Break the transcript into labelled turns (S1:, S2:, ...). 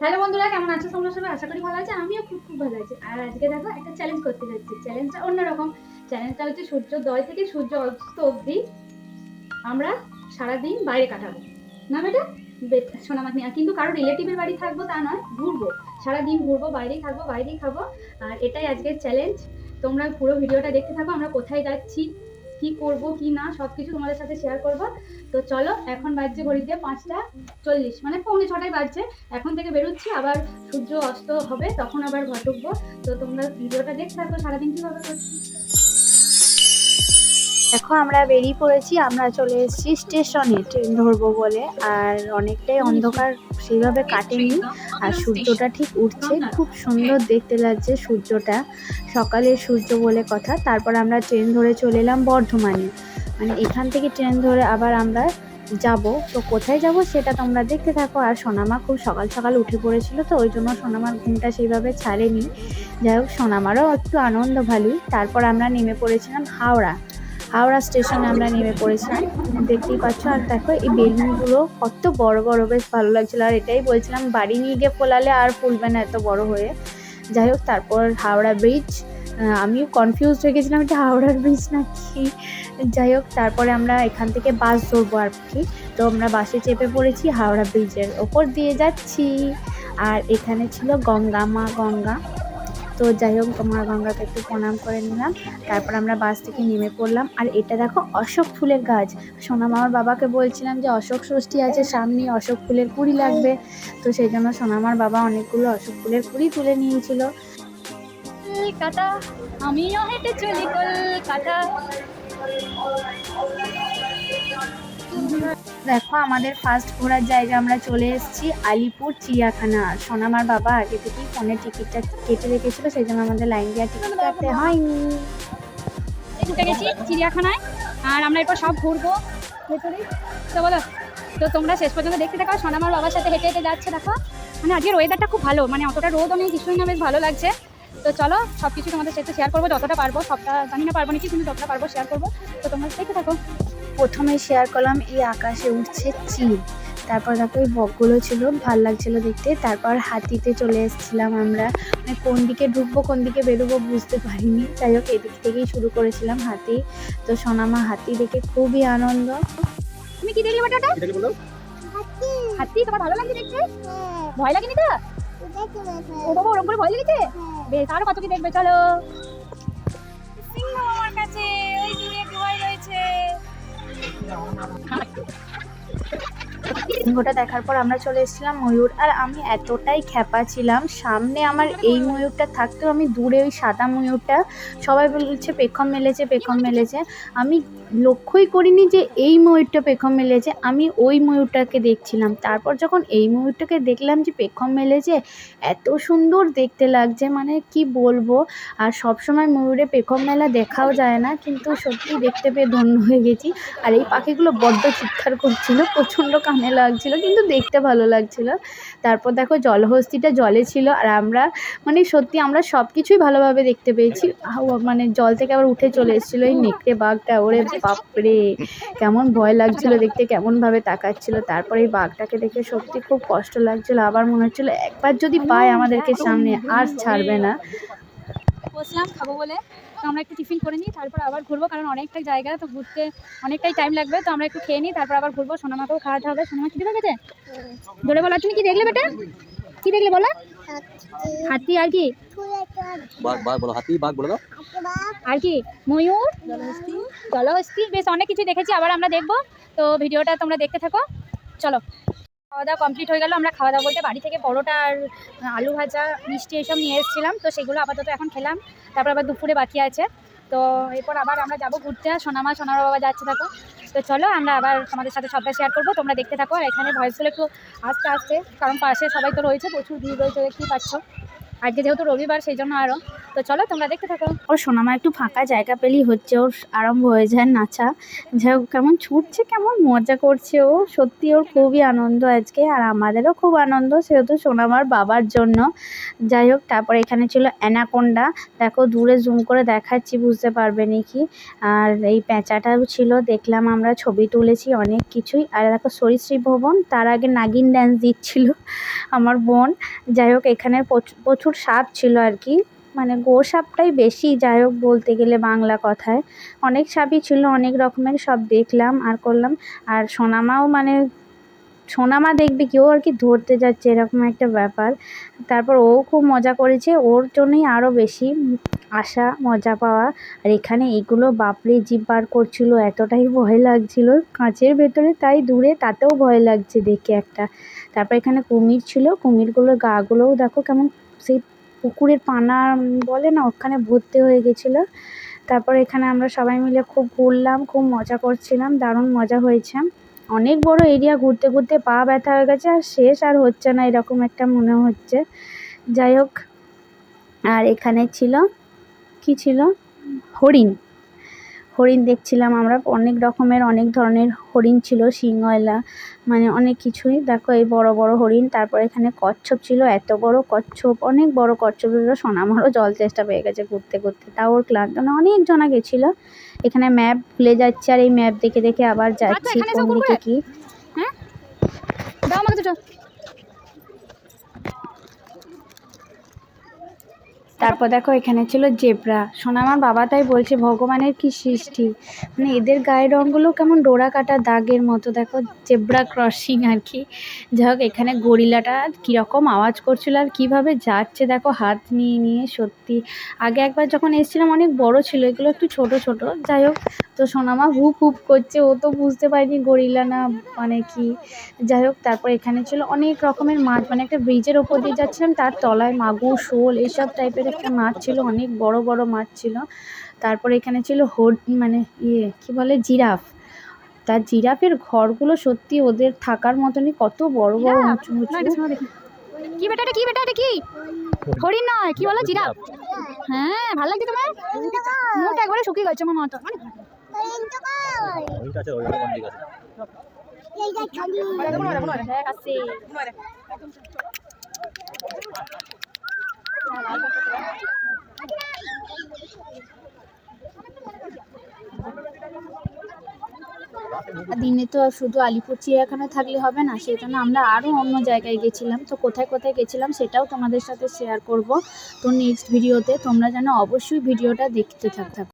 S1: Hello বন্ধুরা, কেমন আছো তোমরা সবাই? আশা করি ভালো আছে, আমিও খুব খুব ভালো আছি। আর আজকে দেখো, একটা চ্যালেঞ্জ করতে যাচ্ছি। চ্যালেঞ্জটা অন্যরকম। চ্যালেঞ্জটা হচ্ছে সূর্যোদয় থেকে সূর্য অস্ত অবধি আমরা সারাদিন বাইরে কাটাবো। না বেটা? সোনামাতনি আর কিন্তু কারও রিলেটিভের বাড়ি থাকব তা নয়, ঘুরবো। সারাদিন ঘুরবো, বাইরেই থাকব, বাইরেই খাব। আর এটাই আজকের চ্যালেঞ্জ তোমরা পুরো ভিডিওটা দেখতে থাকো, আমরা কোথায় যাচ্ছি কি করব, কি না সব কিছু তোমাদের সাথে শেয়ার করব। তো চলো, এখন বাজছে ঘড়িতে পাঁচটা চল্লিশ মানে পৌনে ছটায় বাজছে। এখন থেকে বেরোচ্ছি, আবার সূর্য অস্ত হবে, তখন আবার ঘটকবো। তো তোমরা ভিডিওটা দেখতে থাকো, সারাদিন কীভাবে করছি?
S2: দেখো, আমরা বেরিয়ে পড়েছি, আমরা চলে এসেছি স্টেশনে, ট্রেন ধরবো বলে। আর অনেকটাই অন্ধকার, সেইভাবে কাটেনি। আর সূর্যটা ঠিক উঠছে, খুব সুন্দর দেখতে লাগছে সূর্যটা। সকালের সূর্য বলে কথা, তারপর আমরা ট্রেন ধরে চলে এলাম বর্ধমানে। মানে এখান থেকে ট্রেন ধরে আবার আমরা যাব। তো কোথায় যাব সেটা তোমরা দেখতে থাকো। আর সোনামা খুব সকাল সকাল উঠে পড়েছিল তো, ওই জন্য সোনামার ঘুমটা সেইভাবে ছাড়েনি। যাই হোক, সোনামারও একটু আনন্দ ভালোই। তারপর আমরা নেমে পড়েছিলাম হাওড়া। হাওড়া স্টেশনে আমরা নেমে পড়েছিলাম। দেখতেই পাচ্ছ, আর দেখো এই বেলুনগুলো কত বড় বড়, বেশ ভালো লাগছিল। আর এটাই বলছিলাম, বাড়ি নিয়ে গিয়ে ফোলালে আর ফুলবে না এত বড় হয়ে। যাই হোক, তারপর হাওড়া ব্রিজ আমিও কনফিউজ হয়ে গেছিলাম এটা হাওড়ার ব্রিজ নাকি যাই হোক, তারপরে আমরা এখান থেকে বাস ধরবো আর কি। তো আমরা বাসে চেপে পড়েছি হাওড়া ব্রিজের ওপর দিয়ে যাচ্ছি। আর এখানে ছিল গঙ্গা, মা গঙ্গা। তো যাই হোক মা গঙ্গাকে একটু প্রণাম করে নিলাম। তারপর আমরা বাস থেকে নেমে পড়লাম। আর এটা দেখো, অশোক ফুলের গাছ। সোনাম আমার বাবাকে বলছিলাম যে, অশোক ষষ্ঠী আছে সামনে, অশোক ফুলের কুড়ি লাগবে। তো সেই জন্য সোনামার বাবা অনেকগুলো অশোক ফুলের কুড়ি তুলে নিয়েছিল।
S1: কলকাতা, আমিও হেঁটে চলি কলকাতা।
S2: দেখো, আমাদের ফার্স্ট ঘোরার জায়গা আমরা চলে এসেছি, আলিপুর, চিড়িয়াখানা। সোনামার বাবা আগে থেকেই ফোনের টিকিটটা কেটে রেখেছিল, সেই জন্য আমাদের লাইন দেওয়ার টিকিট কাটতে হয়নি।
S1: ঢুকে গেছি চিড়িয়াখানায়, আর আমরা এরপর সব ঘুরবো ভেতরে তো বলো, তো তোমরা শেষ পর্যন্ত দেখতে থাকো, সোনামার বাবার সাথে হেঁটে হেঁটে যাচ্ছে, দেখো। মানে আজকের ওয়েদারটা খুব ভালো মানে অতটা রোদ অনেক কিছুই না, বেশ ভালো লাগছে। তো চলো সব কিছু তোমাদের সাথে শেয়ার করব, যতটা পারব, সবটা জানি না পারব নাকি, কিন্তু যতটা পারব শেয়ার করব। তো তোমরা দেখতে থাকো।
S2: প্রথমে শেয়ার করলাম এই আকাশে উঠছে চিল। তারপর দেখো এই বকগুলো ছিল ভালো লাগছিল দেখতে। তারপর হাতিতে চলে এসেছিলাম আমরা। মানে কোন দিকে ঢুকবো কোন দিকে বেরোবো বুঝতে পারিনি। যাই হোক এদিক থেকেই শুরু করেছিলাম হাতি। তো সোনামা হাতি দেখে খুবই আনন্দ।
S1: তুমি কি দেখলে বেটা
S3: এটা কি বলল
S1: হাতি। তোমার ভালো লাগছে দেখতে? ভয় লাগেনি তো? ও বাবা ওরকম করে ভয় লেগেছে? বেশ আরও কত কি দেখবে চলো।
S2: সিংহটা দেখার পর আমরা চলে এসেছিলাম ময়ূর। আর আমি এতটাই খ্যাপা ছিলাম, সামনে আমার এই ময়ূরটা থাকতেও আমি দূরে ওই সাদা ময়ূরটা। সবাই বলছে, পেখম মেলেছে পেখম মেলেছে। আমি লক্ষ্যই করিনি যে এই ময়ূরটা পেখম মেলেছে, আমি ওই ময়ূরটাকে দেখছিলাম। তারপর যখন এই ময়ূরটাকে দেখলাম যে পেখম মেলেছে, এত সুন্দর দেখতে লাগছে মানে কি বলব? আর সবসময় ময়ূরে পেখম মেলা দেখাও যায় না, কিন্তু সত্যি দেখতে পেয়ে ধন্য হয়ে গেছি। আর এই পাখিগুলো বড্ড চিৎকার করছিল, প্রচণ্ড কানে লাগছিল, কিন্তু দেখতে ভালো লাগছিল। তারপর দেখো জলহস্তিটা জলে ছিল, আর আমরা মানে সত্যি আমরা সব কিছুই ভালোভাবে দেখতে পেয়েছি। মানে জল থেকে আবার উঠে চলে এসেছিল, এই নেকড়ে বাঘটা, ওরে বাপরে! কেমন ভয় লাগছিল দেখতে, কেমনভাবে তাকাচ্ছিল। তারপরে এই বাঘটাকে দেখে সত্যি খুব কষ্ট লাগছিল। আবার মনে হচ্ছিল, একবার যদি পায় আমাদেরকে সামনে, আর ছাড়বে না।
S1: বসলাম খাব বলে। তো আমরা একটু টিফিন করে নিই তারপর আবার ঘুরবো কারণ অনেকটাই জায়গা তো ঘুরতে অনেকটাই টাইম লাগবে। তো আমরা একটু খেয়ে নিই তারপর আবার ঘুরবো। সোনামাকেও খাওয়াতে হবে। সোনামা কি গেছে ধরে বলো তুমি কি দেখলে বেটা? কি দেখলে বলো? হাতি আর কি?
S3: বাঘ বাঘ বলো হাতি বাঘ বলে
S1: আর কি? ময়ূর? জলহস্তি। বেশ অনেক কিছু দেখেছি আবার আমরা দেখব। তো ভিডিওটা তোমরা দেখতে থাকো। চলো। খাওয়া দাওয়া কমপ্লিট হয়ে গেল। আমরা খাওয়া দাওয়া বলতে বাড়ি থেকে পরোটা আর আলু ভাজা, মিষ্টি এইসব নিয়ে এসেছিলাম। তো সেগুলো আপাতত এখন খেলাম। তারপর আবার দুপুরে বাকি আছে। তো এরপর আবার আমরা যাব ঘুরতে। সোনামা, সোনার বাবা যাচ্ছে থাকো তো চলো, আমরা আবার তোমাদের সাথে সবটা শেয়ার করব। তোমরা দেখতে থাকো। আর এখানে ভয়েসগুলো একটু আস্তে আস্তে। কারণ পাশে সবাই তো রয়েছে, প্রচুর ভিড় রয়েছে, দেখতেই পাচ্ছ। আজকে যেহেতু রবিবার, সেই জন্য আরও তো চলো, তোমরা দেখতে থাকো।
S2: ওর সোনামা একটু ফাঁকা জায়গা পেলেই হচ্ছে, ওর আরম্ভ হয়ে যায় নাচা। যাই কেমন ছুটছে, কেমন মজা করছে ও। সত্যি ওর খুবই আনন্দ আজকে, আর আমাদেরও খুব আনন্দ সেহেতু সোনামার বাবার জন্য। যাই হোক, তারপরে এখানে ছিল অ্যানাকোন্ডা। দেখো, দূরে জুম করে দেখাচ্ছি, বুঝতে পারবে নাকি? আর এই প্যাঁচাটাও ছিল, দেখলাম আমরা ছবি তুলেছি অনেক কিছুই। আর দেখো, সরীসৃপ ভবন, তার আগে নাগিন ড্যান্স দিচ্ছিল আমার বোন। যাই হোক, এখানে প্রচুর প্রচুর সাপ ছিল আর কি। মানে গো সাপটাই বেশি, যাই হোক বলতে গেলে বাংলা কথায়। অনেক সাপই ছিল, অনেক রকমের সব দেখলাম আর করলাম। আর সোনামাও মানে সোনামা দেখবে কেউ আর কি ধরতে যাচ্ছে এরকম একটা ব্যাপার। তারপর ও খুব মজা করেছে, ওর জন্যই আরও বেশি আশা, মজা পাওয়া। আর এখানে এগুলো বাপরে জিভ বার করছিল, এতটাই ভয় লাগছিল কাঁচের ভেতরে, তাই দূরে তাতেও ভয় লাগছে দেখে একটা। তারপর এখানে কুমির ছিল, কুমিরগুলোর গাগুলোও দেখো কেমন সেই পুকুরের পানা বলে না, ওখানে ভর্তি হয়ে গেছিল। তারপর এখানে আমরা সবাই মিলে খুব ঘুরলাম, খুব মজা করছিলাম, দারুণ মজা হয়েছে। অনেক বড় এরিয়া ঘুরতে ঘুরতে পা ব্যথা হয়ে গেছে, আর শেষ আর হচ্ছে না, এরকম একটা মনে হচ্ছে। যাই হোক, আর এখানে ছিল, কি ছিল? হরিণ। হরিণ দেখছিলাম আমরা। অনেক রকমের অনেক ধরনের হরিণ ছিল শিংওয়ালা মানে অনেক কিছুই। দেখো এই বড় বড় হরিণ তারপর এখানে কচ্ছপ ছিল এত বড় কচ্ছপ অনেক বড় কচ্ছপ ছিল। সোনামারও জল চেষ্টা পেয়ে গেছে ঘুরতে ঘুরতে। তাও ওর ক্লান্ত না অনেক জনা গেছিল। এখানে ম্যাপ ভুলে যাচ্ছে আর এই ম্যাপ দেখে দেখে আবার যাচ্ছি কোন দিকে? কি।
S1: দাও আমাকে দুটো।
S2: তারপর দেখো, এখানে ছিল জেব্রা। শোনা আমার বাবা তাই বলছে, ভগবানের কি সৃষ্টি? মানে এদের গায়ের রঙগুলো কেমন ডোরা কাটা দাগের মতো। দেখো, জেব্রা ক্রসিং আর কি। যাই হোক, এখানে গরিলাটা কীরকম আওয়াজ করছিল আর কীভাবে যাচ্ছে। দেখো, হাত নিয়ে নিয়ে সত্যি। আগে একবার যখন এসেছিলাম, অনেক বড় ছিল। এগুলো একটু ছোট ছোট। যাই হোক তো সোনামা হুপ হুপ করছে ও তো বুঝতে পারিনি গরিলা না মানে কি। যাই হোক তারপর এখানে ছিল অনেক রকমের মাছ মানে একটা ব্রিজের ওপর দিয়ে যাচ্ছিলাম তার তলায় মাগুর শোল এইসব টাইপের একটা মাছ ছিল অনেক বড় বড় মাছ ছিল। তারপর এখানে ছিল হোড মানে ইয়ে কী বলে জিরাফ। তার জিরাফের ঘরগুলো সত্যি ওদের থাকার মতনই কত বড় বড়? উঁচু উঁচু।
S1: কি বেটা কি বেটা কি? হরিণ। নয় কি বলো জিরাফ। হ্যাঁ ভালো লাগছে তোমার? মুখটা একবারে শুকিয়ে গেছে আমার মাথা
S2: দিনে তো শুধু আলিপুর চিড়িয়াখানা থাকলে হবে না, সেই জন্য আমরা আরও অন্য জায়গায় গেছিলাম। তো কোথায় কোথায় গেছিলাম সেটাও তোমাদের সাথে শেয়ার করব। তো নেক্সট ভিডিওতে তোমরা যেন অবশ্যই ভিডিওটা দেখতে থাকো।